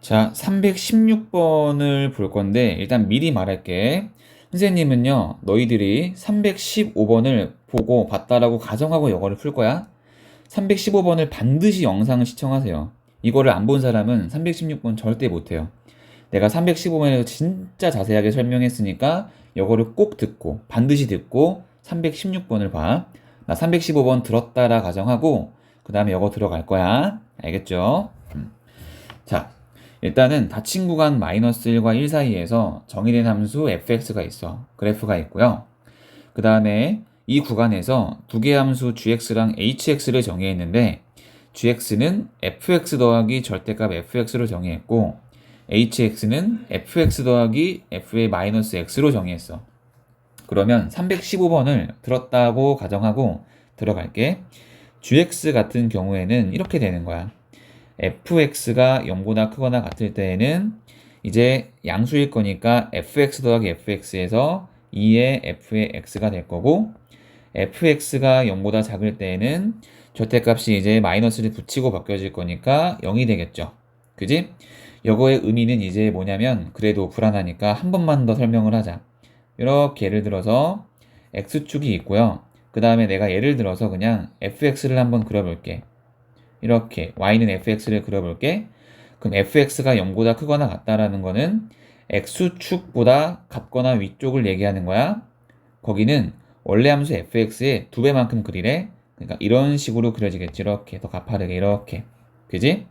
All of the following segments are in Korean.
자, 316번을 볼 건데, 일단 미리 말할게. 선생님은요, 너희들이 315번을 보고 봤다라고 가정하고 이거를 풀 거야. 315번을 반드시 영상을 시청하세요. 이거를 안 본 사람은 316번 절대 못 해요. 내가 315번에서 진짜 자세하게 설명했으니까 이거를 꼭 듣고, 반드시 듣고 316번을 봐. 나 315번 들었다라 가정하고, 그 다음에 이거 들어갈 거야. 알겠죠? 음. 자, 일단은 닫힌 구간 마이너스 1과 1 사이에서 정의된 함수 fx가 있어. 그래프가 있고요. 그 다음에 이 구간에서 두 개의 함수 gx랑 hx를 정의했는데 gx는 fx 더하기 절대값 fx로 정의했고 hx는 fx 더하기 f의 마이너스 x로 정의했어. 그러면 315번을 들었다고 가정하고 들어갈게. gx 같은 경우에는 이렇게 되는 거야. Fx가 0보다 크거나 같을 때에는 이제 양수일 거니까 fx 더하기 fx에서 2의 f의 x가 될 거고 fx가 0보다 작을 때에는 절대값이 이제 마이너스를 붙이고 바뀌어질 거니까 0이 되겠죠. 그지? 이거의 의미는 이제 뭐냐면 그래도 불안하니까 한 번만 더 설명을 하자. 이렇게 예를 들어서 x축이 있고요. 그 다음에 내가 예를 들어서 그냥 fx를 한번 그려볼게. 이렇게 y는 fx를 그려볼게. 그럼 fx가 0보다 크거나 같다라는 거는 x축보다 같거나 위쪽을 얘기하는 거야. 거기는 원래 함수 fx의 두 배만큼 그리래. 그러니까 이런 식으로 그려지겠지. 이렇게 더 가파르게 이렇게. 그지?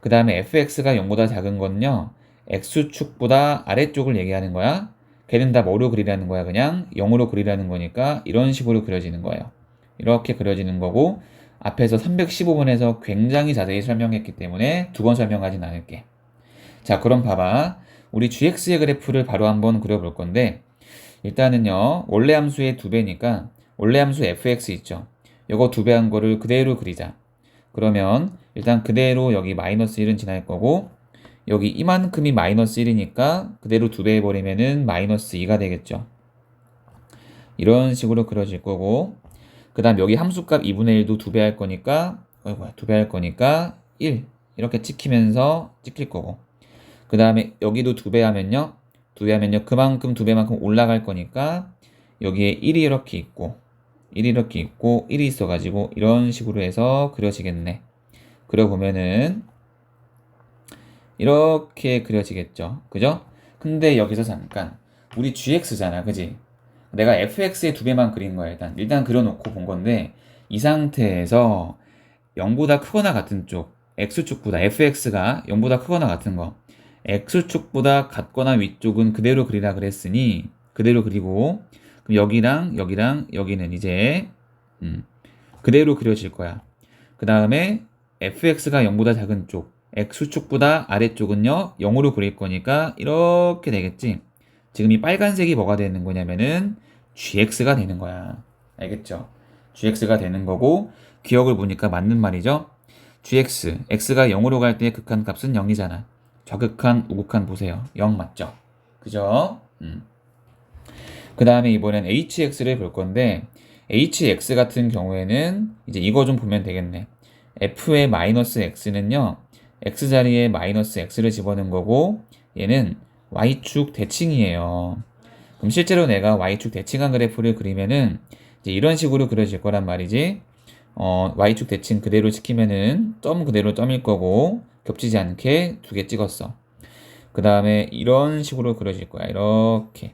그 다음에 fx가 0보다 작은 건요. x축보다 아래쪽을 얘기하는 거야. 걔는 다 뭐로 그리라는 거야? 그냥 0으로 그리라는 거니까 이런 식으로 그려지는 거예요. 이렇게 그려지는 거고 앞에서 315번에서 굉장히 자세히 설명했기 때문에 두 번 설명하진 않을게. 자, 그럼 봐봐. 우리 gx의 그래프를 바로 한번 그려볼 건데 일단은요. 원래 함수의 두 배니까 원래 함수 fx 있죠. 요거 두 배 한 거를 그대로 그리자. 그러면 일단 그대로 여기 마이너스 1은 지날 거고 여기 이만큼이 마이너스 1이니까 그대로 두 배 해버리면은 마이너스 2가 되겠죠. 이런 식으로 그려질 거고 그 다음 여기 함수값 2분의 1도 두배할 거니까 어이구 두배 할 거니까 1 이렇게 찍히면서 찍힐 거고. 그 다음에 여기도 두배 하면요. 두배 하면요. 그만큼 두 배만큼 올라갈 거니까 여기에 1이 이렇게 있고 1이 이렇게 있고 1이 있어 가지고 이런 식으로 해서 그려지겠네. 그려보면은 이렇게 그려지겠죠. 그죠? 근데 여기서 잠깐. 우리 gx잖아. 그지? 내가 fx의 두 배만 그린 거야 일단 일단 그려놓고 본 건데 이 상태에서 0보다 크거나 같은 쪽 x축보다 fx가 0보다 크거나 같은 거 x축보다 같거나 위쪽은 그대로 그리라 그랬으니 그대로 그리고 그럼 여기랑 여기랑 여기는 이제 음, 그대로 그려질 거야. 그 다음에 fx가 0보다 작은 쪽 x축보다 아래쪽은요 0으로 그릴 거니까 이렇게 되겠지 지금 이 빨간색이 뭐가 되는 거냐면은 gx가 되는 거야. 알겠죠? gx가 되는 거고 기억을 보니까 맞는 말이죠. gx, x가 0으로 갈 때 극한 값은 0이잖아. 좌극한, 우극한 보세요. 0 맞죠? 그죠? 음. 그 다음에 이번엔 hx를 볼 건데 hx 같은 경우에는 이제 이거 좀 보면 되겠네. f의 마이너스 x는요. x 자리에 마이너스 x를 집어넣은 거고 얘는 y축 대칭이에요. 그럼 실제로 내가 y축 대칭한 그래프를 그리면은 이제 이런 식으로 그려질 거란 말이지. 어, y축 대칭 그대로 시키면은 점 그대로 점일 거고 겹치지 않게 두 개 찍었어. 그 다음에 이런 식으로 그려질 거야. 이렇게.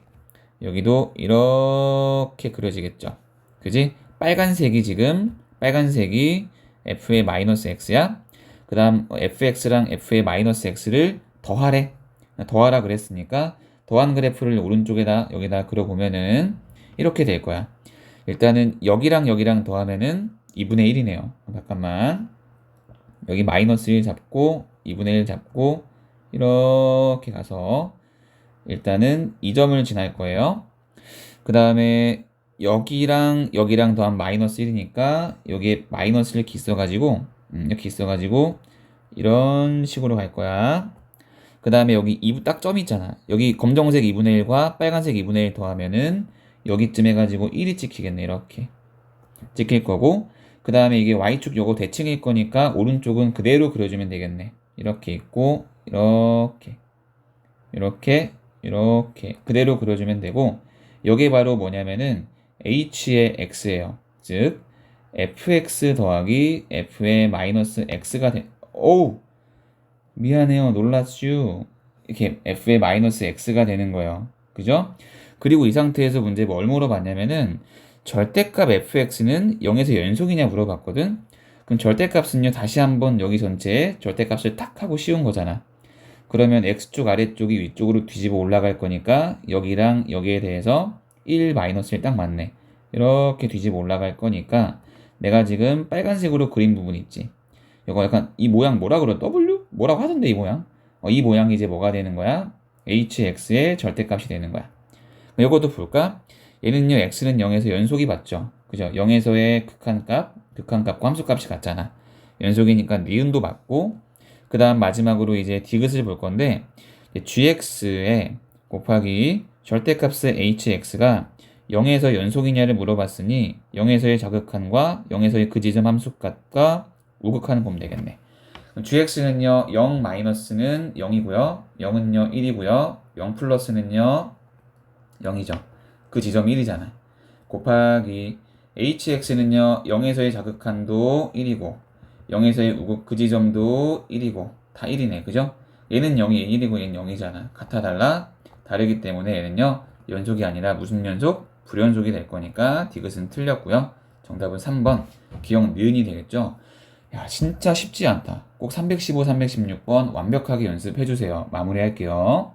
여기도 이렇게 그려지겠죠. 그지? 빨간색이 지금 빨간색이 f의 마이너스 x야. 그 다음 fx랑 f의 마이너스 x를 더하래. 더하라 그랬으니까 더한 그래프를 오른쪽에다 여기다 그려보면은 이렇게 될 거야. 일단은 여기랑 여기랑 더하면은 2분의 1이네요. 잠깐만. 여기 마이너스 1 잡고 2분의 1 잡고 이렇게 가서 일단은 2점을 지날 거예요. 그 다음에 여기랑 여기랑 더한 마이너스 1이니까 여기에 마이너스를 이렇게 있어가지고 음, 이렇게 있어가지고 이런 식으로 갈 거야. 그 다음에 여기 2분 딱 점이 있잖아. 여기 검정색 2분의 1과 빨간색 2분의 1 더하면은 여기쯤 해가지고 1이 찍히겠네. 이렇게. 찍힐 거고. 그 다음에 이게 Y축 요거 대칭일 거니까 오른쪽은 그대로 그려주면 되겠네. 이렇게 있고 이렇게 이렇게 이렇게 그대로 그려주면 되고 여기 바로 뭐냐면은 h의 x예요. 즉 fx 더하기 f의 마이너스 x가 돼. 오우 미안해요 놀랐슈 이렇게 f의 마이너스 x가 되는 거예요. 그죠? 그리고 이 상태에서 문제 뭘 물어봤냐면은 절대값 fx는 0에서 연속이냐 물어봤거든. 그럼 절대값은요 다시 한번 여기 전체에 절대값을 탁 하고 씌운 거잖아. 그러면 x쪽 아래쪽이 위쪽으로 뒤집어 올라갈 거니까 여기랑 여기에 대해서 1 마이너스 1딱 맞네. 이렇게 뒤집어 올라갈 거니까 내가 지금 빨간색으로 그린 부분 있지. 이거 약간 이 모양 뭐라 그래? W? 뭐라고 하던데 이 모양? 어, 이 모양이 이제 뭐가 되는 거야? hx의 절대값이 되는 거야. 이것도 볼까? 얘는요 x는 0에서 연속이 맞죠. 그죠? 0에서의 극한값, 극한값과 함수값이 같잖아. 연속이니까 니은도 맞고 그 다음 마지막으로 이제 디귿을 볼 건데 gx에 곱하기 절대값의 hx가 0에서 연속이냐를 물어봤으니 0에서의 자극한과 0에서의 그 지점 함수값과 우극한을 보면 되겠네. Gx는요 0 마이너스는 0이고요 0은요 1이고요 0 플러스는요 0이죠. 그 지점 1이잖아. 곱하기 hx는요 0에서의 자극한도 1이고 0에서의 우극 그 지점도 1이고 다 1이네. 그죠? 얘는 0이 1이고 얘는 0이잖아. 같아 달라 다르기 때문에 얘는요 연속이 아니라 무슨 연속? 불연속이 될 거니까 디귿은 틀렸고요. 정답은 3번 기억 니은이 되겠죠? 야 진짜 쉽지 않다. 꼭 315, 316번 완벽하게 연습해 주세요. 마무리할게요.